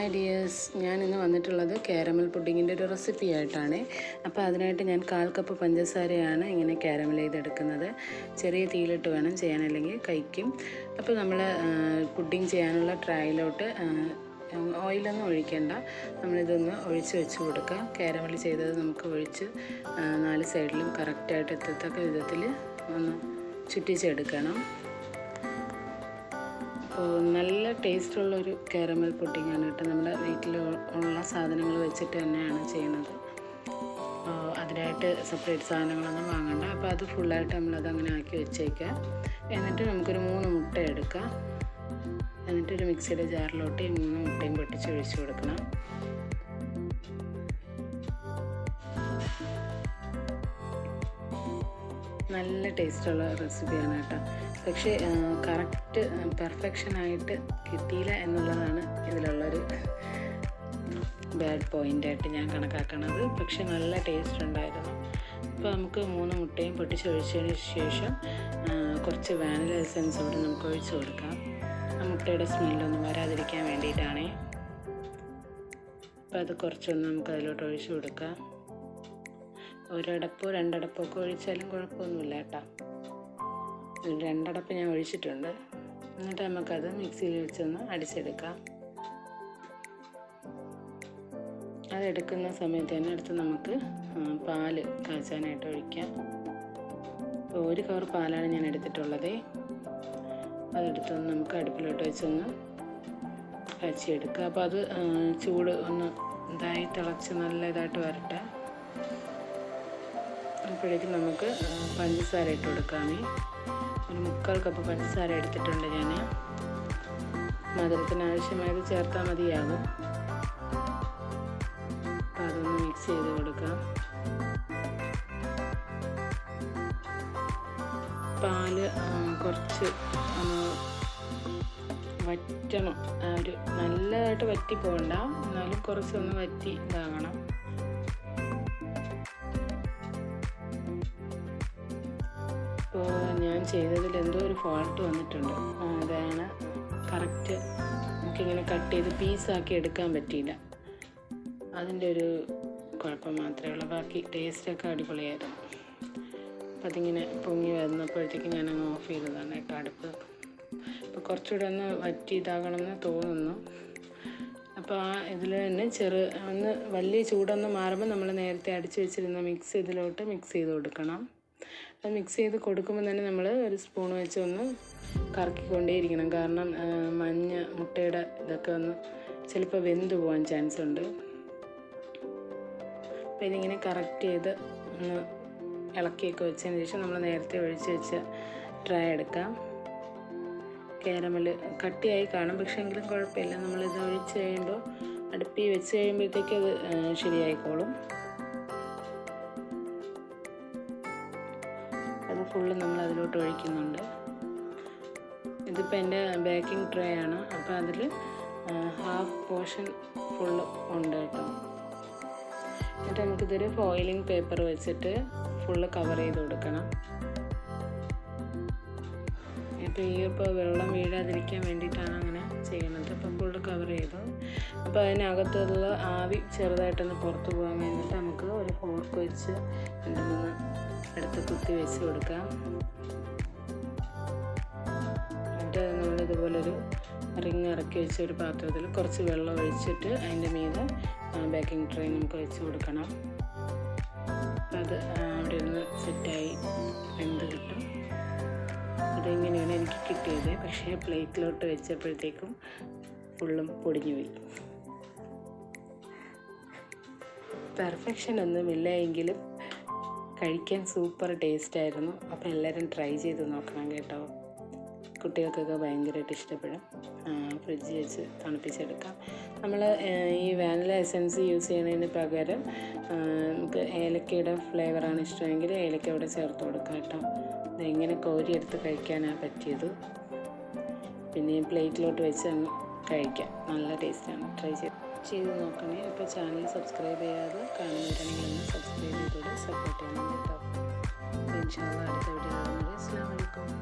Hi dears ഞാൻ ഇന്ന് വന്നിട്ടുള്ളത് കാരമൽ പുഡിങ്ങിന്റെ ഒരു റെസിപ്പി ആയിട്ടാണ്. അപ്പോൾ അതിനായിട്ട് ഞാൻ കാൽ കപ്പ് പഞ്ചസാരയാണ് ഇങ്ങനെ കാരമൽ ചെയ്തെടുക്കുന്നത്. ചെറിയ തീയിലിട്ട് വേണം ചെയ്യാൻ അല്ലെങ്കിൽ കഴിക്കും. അപ്പോൾ നമ്മൾ പുഡിങ് ചെയ്യാനുള്ള ട്രയലോട്ട് ഓയിലൊന്നും ഒഴിക്കേണ്ട. നമ്മളിതൊന്ന് ഒഴിച്ച് വെച്ച് കൊടുക്കുക. കാരമൽ ചെയ്തത് നമുക്ക് ഒഴിച്ച് നാല് സൈഡിലും കറക്റ്റായിട്ട് എത്തത്തക്ക വിധത്തിൽ ഒന്ന് ചുറ്റിച്ചെടുക്കണം. നല്ല ടേസ്റ്റുള്ളൊരു കാരമൽ പുഡിങ്ങാണ് കേട്ടോ നമ്മുടെ വീട്ടിൽ ഉള്ള സാധനങ്ങൾ വെച്ചിട്ട് തന്നെയാണ് ചെയ്യുന്നത് അതിനായിട്ട് സെപ്പറേറ്റ് സാധനങ്ങളൊന്നും വാങ്ങണ്ട. അപ്പോൾ അത് ഫുള്ളായിട്ട് നമ്മളത് അങ്ങനെ ആക്കി വെച്ചേക്കുക എന്നിട്ട് നമുക്കൊരു മൂന്ന് മുട്ട എടുക്കാം. എന്നിട്ടൊരു മിക്സിയുടെ ജാറിലോട്ട് ഈ മൂന്ന് മുട്ടയും പൊട്ടിച്ച് ഒഴിച്ചു കൊടുക്കണം. നല്ല ടേസ്റ്റുള്ള റെസിപ്പിയാണ് കേട്ടോ. പക്ഷേ കറക്റ്റ് പെർഫെക്ഷനായിട്ട് കിട്ടിയില്ല എന്നുള്ളതാണ് ഇതിലുള്ളൊരു ബാഡ് പോയിന്റായിട്ട് ഞാൻ കണക്കാക്കണത്. പക്ഷെ നല്ല ടേസ്റ്റ് ഉണ്ടായിരുന്നു. അപ്പോൾ നമുക്ക് മൂന്ന് മുട്ടയും പൊട്ടിച്ചൊഴിച്ചതിന് ശേഷം കുറച്ച് വാനില എസൻസ് കൂടി നമുക്ക് ഒഴിച്ച് കൊടുക്കാം. ആ മുട്ടയുടെ സ്മെല്ലൊന്നും വരാതിരിക്കാൻ വേണ്ടിയിട്ടാണേ. അപ്പോൾ അത് കുറച്ചൊന്ന് നമുക്ക് അതിലോട്ട് ഒഴിച്ചു കൊടുക്കാം. ഒരടപ്പോ രണ്ടടപ്പോ ഒക്കെ ഒഴിച്ചാലും കുഴപ്പമൊന്നുമില്ല കേട്ടോ. രണ്ടടപ്പ് ഞാൻ ഒഴിച്ചിട്ടുണ്ട്. എന്നിട്ട് നമുക്കത് മിക്സിയിൽ വെച്ചൊന്ന് അടിച്ചെടുക്കാം. അതെടുക്കുന്ന സമയത്ത് തന്നെ അടുത്ത് നമുക്ക് പാൽ കാച്ചാനായിട്ട് ഒഴിക്കാം. അപ്പോൾ ഒരു കവർ പാലാണ് ഞാൻ എടുത്തിട്ടുള്ളത്. അതെടുത്തൊന്ന് നമുക്ക് അടുപ്പിലോട്ട് വെച്ചൊന്ന് കാച്ചിയെടുക്കുക അപ്പോൾ അത് ചൂട് ഒന്ന് ഇതായി തിളച്ച് നല്ല ഇതായിട്ട് വരട്ടെ. അപ്പോഴേക്കും നമുക്ക് പഞ്ചസാര ഇട്ട് കൊടുക്കാമേ. ഒരു മുക്കാൽ കപ്പ് പഞ്ചസാര എടുത്തിട്ടുണ്ട് ഞാൻ മധുരത്തിന് ആവശ്യമായത് ചേർത്താൽ മതിയാകും. അപ്പം അതൊന്ന് മിക്സ് ചെയ്ത് കൊടുക്കാം. പാൽ കുറച്ച് വറ്റണം. ഒരു നല്ലതായിട്ട് വറ്റി പോകണ്ട എന്നാലും കുറച്ചൊന്ന് വറ്റി ഇതാകണം. ഞാൻ ചെയ്തതിൽ എന്തോ ഒരു ഫോൾട്ട് വന്നിട്ടുണ്ട്. അതാണ് കറക്റ്റ് നമുക്കിങ്ങനെ കട്ട് ചെയ്ത് പീസാക്കി എടുക്കാൻ പറ്റിയില്ല. അതിന്റെ ഒരു കുഴപ്പം മാത്രമേ ഉള്ളൂ. ബാക്കി ടേസ്റ്റൊക്കെ അടിപൊളിയായിരുന്നു. അപ്പം അതിങ്ങനെ പൊങ്ങി വരുന്നപ്പോഴത്തേക്ക് ഞാൻ അങ്ങ് ഓഫ് ചെയ്തതാണ്. കേട്ടോ അടുപ്പ് അപ്പോൾ കുറച്ചുകൂടെ ഒന്ന് വറ്റി ഇതാകണമെന്ന് തോന്നുന്നു. അപ്പോൾ ആ ഇതിൽ തന്നെ ചെറു ഒന്ന് വലിയ ചൂടൊന്ന് മാറുമ്പോൾ നമ്മൾ നേരത്തെ അടിച്ച് വെച്ചിരുന്ന മിക്സ് ഇതിലോട്ട് മിക്സ് ചെയ്ത് കൊടുക്കണം. അത് മിക്സ് ചെയ്ത് കൊടുക്കുമ്പോൾ തന്നെ നമ്മൾ ഒരു സ്പൂൺ വെച്ച് ഒന്ന് കറക്കിക്കൊണ്ടേയിരിക്കണം. കാരണം മഞ്ഞ മുട്ടയുടെ ഇതൊക്കെ ഒന്ന് ചിലപ്പോൾ വെന്ത് പോകാൻ ചാൻസ് ഉണ്ട്. അപ്പോൾ ഇതിങ്ങനെ കറക്റ്റ് ചെയ്ത് ഒന്ന് ഇളക്കിയൊക്കെ വെച്ചതിന് ശേഷം നമ്മൾ നേരത്തെ ഒഴിച്ച് വെച്ച ട്രൈ എടുക്കാം. കാരമൽ കട്ടിയായി കാണും. പക്ഷേ എങ്കിലും കുഴപ്പമില്ല. നമ്മളിത് ഒഴിച്ച് കഴിയുമ്പോൾ അടുപ്പി വെച്ച് കഴിയുമ്പോഴത്തേക്ക് അത് ശരിയായിക്കോളും. ഫുള്ള് നമ്മൾ അതിലോട്ട് ഒഴിക്കുന്നുണ്ട്. ഇതിപ്പോൾ എന്റെ ബേക്കിംഗ് ട്രേ ആണ്. അപ്പോൾ അതിൽ ഹാഫ് പോർഷൻ ഫുള്ള് ഉണ്ട് കേട്ടോ. എന്നിട്ട് നമുക്കിതൊരു ഫോയിലിംഗ് പേപ്പർ വെച്ചിട്ട് ഫുള്ള് കവർ ചെയ്ത് കൊടുക്കണം. ഇപ്പോൾ വെള്ളം വീഴാതിരിക്കാൻ വേണ്ടിയിട്ടാണ് അങ്ങനെ ചെയ്യുന്നത്. അപ്പം ഫുള്ള് കവർ ചെയ്തു. അപ്പോൾ അതിനകത്തുള്ള ആവി ചെറുതായിട്ടൊന്ന് പുറത്ത് പോകാൻ വേണ്ടിയിട്ട് നമുക്ക് ഒരു ഫോർക്ക് വെച്ച് രണ്ട് മൂന്ന് എടുത്ത് കുത്തി വെച്ച് കൊടുക്കാം. എന്നിട്ട് നമ്മൾ ഇതുപോലൊരു റിങ് ഇറക്കി വെച്ച ഒരു പാത്രത്തിൽ കുറച്ച് വെള്ളം ഒഴിച്ചിട്ട് അതിന്റെ മീതെ ബേക്കിംഗ് ട്രേ നമുക്ക് വെച്ച് കൊടുക്കണം. അത് അവിടെ ഇരുന്ന് സെറ്റായി വെന്ത് കിട്ടും. ഇതിങ്ങനെയാണ് എനിക്ക് കിട്ടിയത്. പക്ഷേ പ്ലേറ്റിലോട്ട് വെച്ചപ്പോഴത്തേക്കും ഫുള്ളും പൊടിഞ്ഞു പോയി. പെർഫെക്ഷൻ ഒന്നുമില്ല എങ്കിലും കഴിക്കാൻ സൂപ്പർ ടേസ്റ്റ് ആയിരുന്നു അപ്പോൾ എല്ലാവരും ട്രൈ ചെയ്ത് നോക്കണം കേട്ടോ. കുട്ടികൾക്കൊക്കെ ഭയങ്കരമായിട്ട് ഇഷ്ടപ്പെടും. ഫ്രിഡ്ജ് വെച്ച് തണുപ്പിച്ചെടുക്കാം. നമ്മൾ ഈ വാനില എസൻസ് യൂസ് ചെയ്യുന്നതിന് പകരം നമുക്ക് ഏലക്കയുടെ ഫ്ലേവറാണ് ഇഷ്ടമെങ്കിൽ ഏലക്ക ഇവിടെ ചേർത്ത് കൊടുക്കാം കേട്ടോ. ഇതെങ്ങനെ കോരിയെടുത്ത് കഴിക്കാനാണ് പറ്റിയത്. പിന്നെ പ്ലേറ്റിലോട്ട് വെച്ച് അങ്ങ് കഴിക്കാം. നല്ല ടേസ്റ്റാണ്. ട്രൈ ചെയ്ത് ചെയ്ത് നോക്കണേ. അപ്പോൾ ചാനൽ സബ്സ്ക്രൈബ് ചെയ്യാതെ കാണുന്നവരാണെങ്കിൽ ഒന്ന് സബ്സ്ക്രൈബ് ചെയ്തോടെ സപ്പോർട്ട് ചെയ്യണം കേട്ടോ. അടുത്ത വീഡിയോ അസ്സാം വലൈക്കും